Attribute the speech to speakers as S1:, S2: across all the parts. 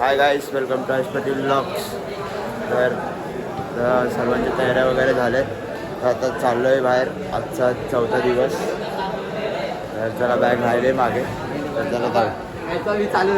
S1: Hi guys welcome to Patel blogs तर तर सर्वांच्या तयाऱ्या वगैरे झाल्या तर आता चाललो आहे बाहेर आजचा चौथा दिवस. तर जरा बॅग राहिले मागे. तर त्याला चालू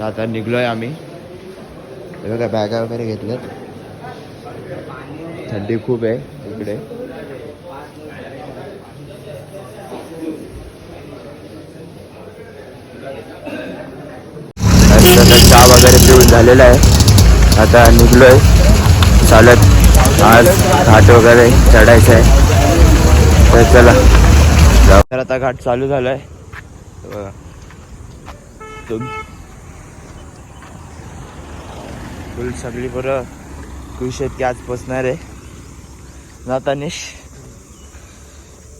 S1: तर आता निघलोय आम्ही. हे बघा बॅगा वगैरे घेतल्यात थंडी खूप आहे इकडे. चहा वगैरे पिऊन झालेला आहे. आता निघलोय. चालत आज घाट वगैरे चढायचं आहे. तर चला. तर आता घाट चालू झालाय. बघा. फुल सगळी बरं. आहेत की आज पोचणार आहे. ना तनिष?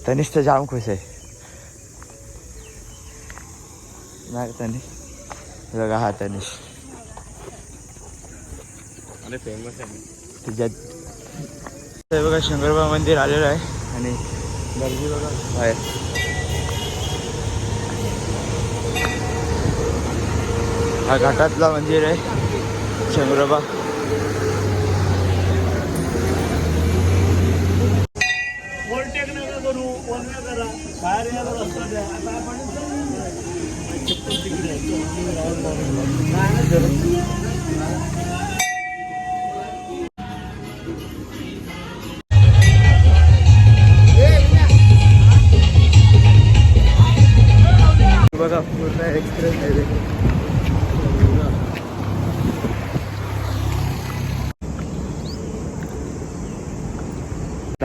S1: तनिष तर जाम खुश आहे. ना तनिष? बघा हा तनिष.
S2: फेमस आहे.
S1: तुझ्यात बघा शंकरबा मंदिर आलेलं आहे. आणि गर्दी बघा. बाहेर हा घाटातला मंदिर आहे. शंकरबा
S3: ओव्हरटेक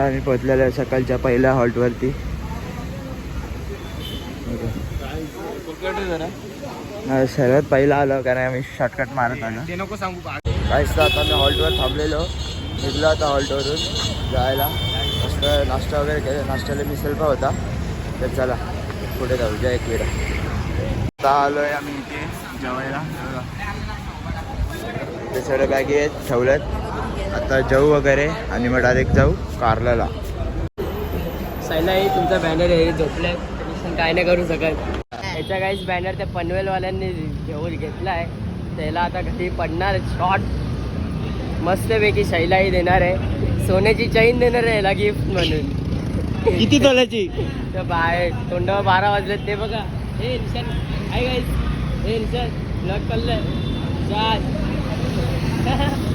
S1: आम्ही पोहोचलेलो आहे सकाळच्या पहिल्या हॉल्टवरती. सर्वात पहिला आलो कारण आम्ही शॉर्टकट मारत आलो काहीच तर आता मी हॉल्टवर थांबलेलो. निघलो आता हॉल्टवरून जायला. मस्त नाश्ता वगैरे केला. नाश्त्याला मिसळपा होता. तर चला पुढे जाऊ जय एकविरा. आता आलो आहे आम्ही इथे जेवायला. ते सगळ्या बॅगी आहेत ठेवल्यात आता जाऊ वगैरे आणि मग डायरेक्ट जाऊ कारल्याला.
S4: साईलाही तुमचा बॅनर आहे झोपलाय. तुम्ही काय नाही करू शकत. याचा काहीच बॅनर त्या पनवेलवाल्यांनी घेऊन घेतला आहे त्याला आता घरी पडणार शॉर्ट मस्तपैकी शैलाही देणार आहे. सोन्याची चैन देणार आहे याला गिफ्ट म्हणून.
S3: किती तोल्याची
S4: तर बाहेर तोंडावर बारा वाजलेत ते बघा. हे निशान. आहे गाईस हे निशान. लग कल्लं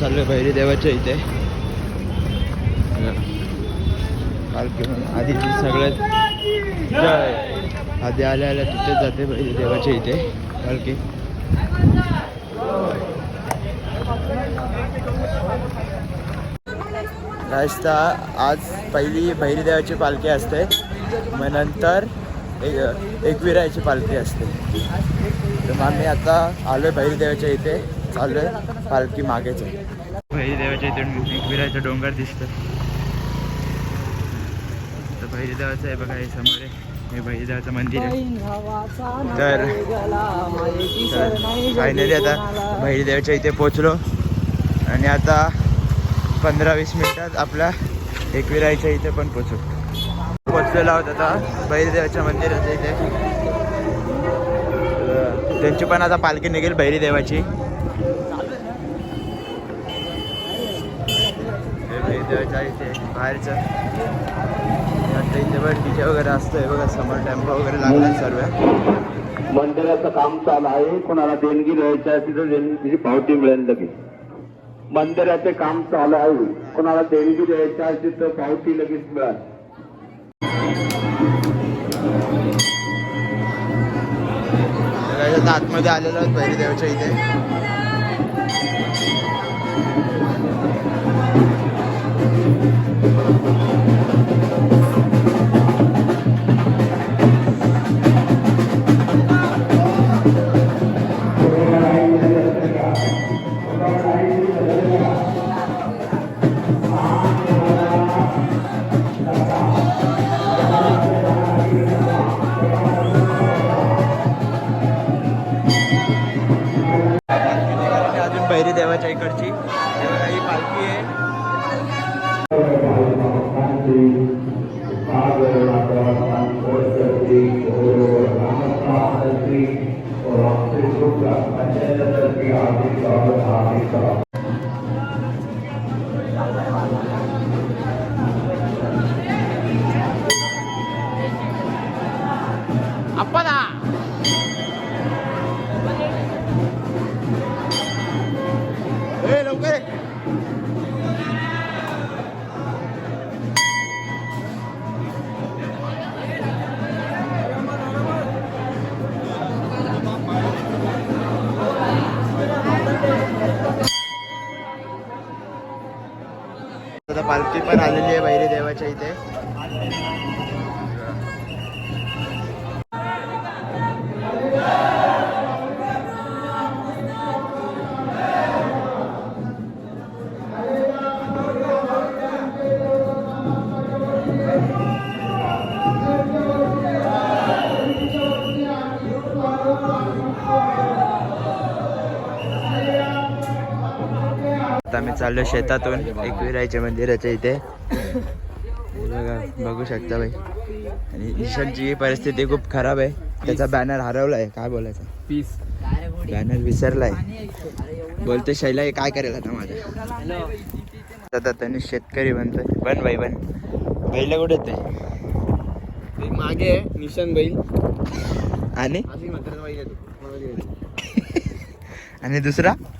S1: आता चाललोय भैरी देवाच्या इथे. पालखी म्हणून आधी सगळ्यात आधी आल्या आल्या तिथे जाते भैरी देवाच्या इथे. पालखी रास्ता आज पहिली भैरी देवाची पालखी असते. मग नंतर एक एकविरायची पालखी असते. तर मग आम्ही आता आलोय भैरी देवाच्या इथे. चाललोय. पालखी मागेच भैरी देवाच्या इथे एकविरायचं डोंगर दिसतं. तर भैरी देवाचं आहे बघा हे समोर आहे. हे भैरी देवाचं मंदिर आहे. तर फायनली आता भैरी देवाच्या इथे पोचलो आणि आता पंधरा वीस मिनिटात आपल्या एकविरायच्या इथे पण पोचू पोचलेलो आहोत आता भैरीदेवाच्या मंदिराच्या इथे. त्यांची पण आता पालखी निघेल भैरी देवाच्या इथे बाहेरचं. आता इथे पण डीजे वगैरे असतंय बघा समोर टेम्पो वगैरे सर्व.
S5: मंदिराचं काम चालू आहे. कोणाला देणगी द्यायची आहे तिथं देणगीची पावती मिळेल लगेच. मंदिराचे काम चालू आहे. कोणाला देणगी द्यायची आहे तिथं पावती लगेच मिळेल.
S1: तर आता आतमध्ये आलेलो आहोत भैरी देवाच्या इथे. ए, पालखी पण आलेली आहे बहिरी देवाच्या इथे. चाललो शेतातून एकविरायच्या मंदिराच्या इथे. बघा बघू शकता भाई आणि ईशानची परिस्थिती खूप खराब आहे. त्याचा बॅनर हरवलाय काय बोलायचं?
S2: पीस
S1: बॅनर विसरलाय. बोलते शैला हे काय करेल आता माझ्या? आता त्यांनी शेतकरी बनतोय. बन भाई बन. बैला कुठे ते?
S2: मागे निशान बैल.
S1: आणि?
S2: मात्र बैल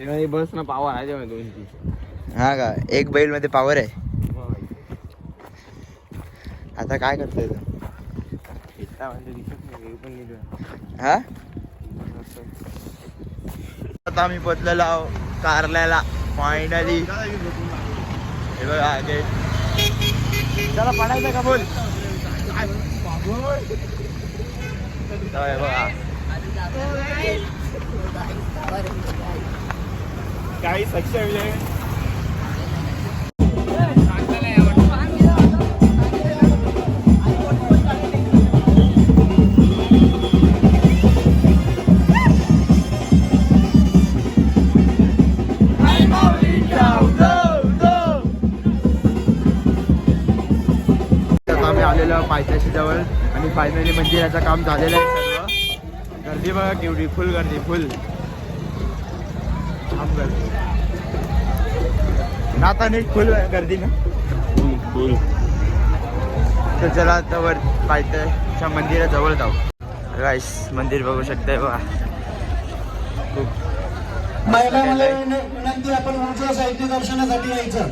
S1: आणि
S2: बस ना पावर आहे तेव्हा दोन तीन
S1: हा का? एक बैलमध्ये पॉवर आहे. आता काय करतोय
S2: म्हणजे हे?
S1: आता आम्ही पोचलेलो आहो कारल्याला फायनली हे बघा गेट चला पडायचं का बोल? बघा.
S3: काही सक्षम आहे
S1: आम्ही पायथ्याशी जवळ आणि फायनली मंदिराचं काम झालेलं आहे सर्व गर्दी बघा केवढी. फुल गर्दी फुल नीट फुल गर्दी ना?
S2: फुल
S1: तर चला आता वर पायथ्याच्या मंदिराजवळ जाऊ. गाईस मंदिर बघू शकताय
S3: मला विनंती आपण उंच साहित्य दर्शनासाठी यायचं.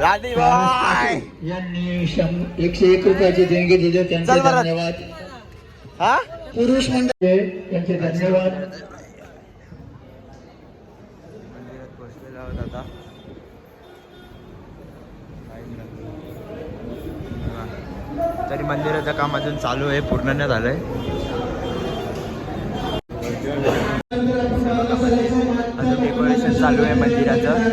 S1: राधी बाय
S3: यांनी शं- एकशे एक रुपयाची देणगी दिली त्यांचे. धन्यवाद.
S1: हा?
S3: पुरुष मंडळ त्यांचे धन्यवाद.
S1: बसलेला आता. तरी मंदिराचं काम अजून चालू आहे पूर्ण नाही झालंय. अजून डेकोरेशन चालू आहे मंदिराचं.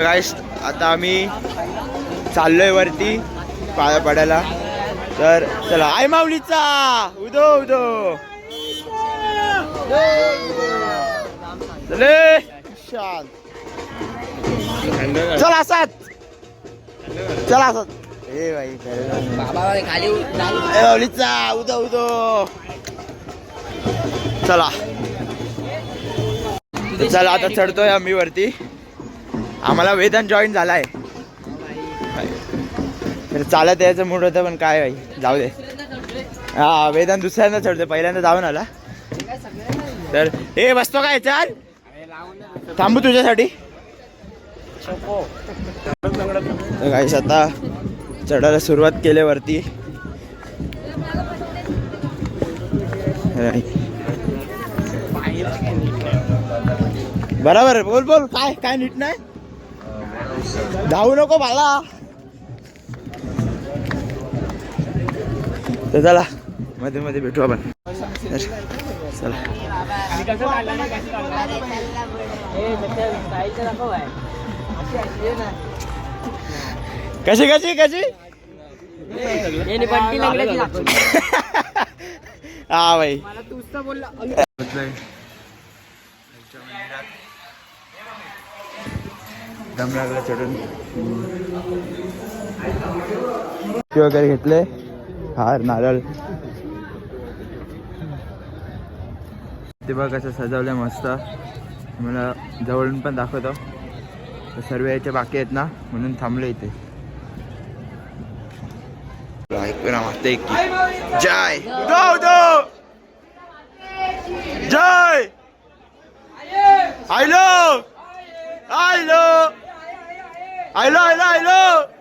S1: गाईस आता आम्ही चाललोय वरती पाया पडायला. तर चला आय माऊलीचा! उदो उदो! चले शांत चल असाच ए खरं.
S4: बाबा खाली
S1: उदो उदो. चला. चला आता चढतोय आम्ही वरती. आम्हाला वेदन जॉईन झालाय. तर चालत यायचं मूड होतं पण काय भाई जाऊ दे. हा वेदन दुसऱ्यांदा चढतोय. पहिल्यांदा जाऊन आला. तर हे बसतो काय चाल थांबू तुझ्यासाठी. गाईस आता चढायला सुरुवात केल्यावरती. बरोबर बोल बोल काय काय नीट नाही? धावू नको मला तर चला मध्ये मध्ये भेटू आपण. चला. कशी कशी कशी? हा भाई
S4: मला तूच बोलला
S1: दम लागला चढून. वगैरे घेतले. हार नारळ. ते बघ कसं सजवलं मस्त. मला जवळून पण दाखवतो. सर्व याचे बाकी आहेत ना म्हणून थांबलो इथे. मस्त एक जय! जय! आयलो! आयलो! आयलो आयलो आयलो!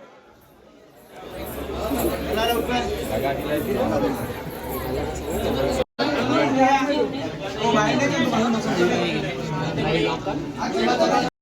S1: Oh, ini dia tu.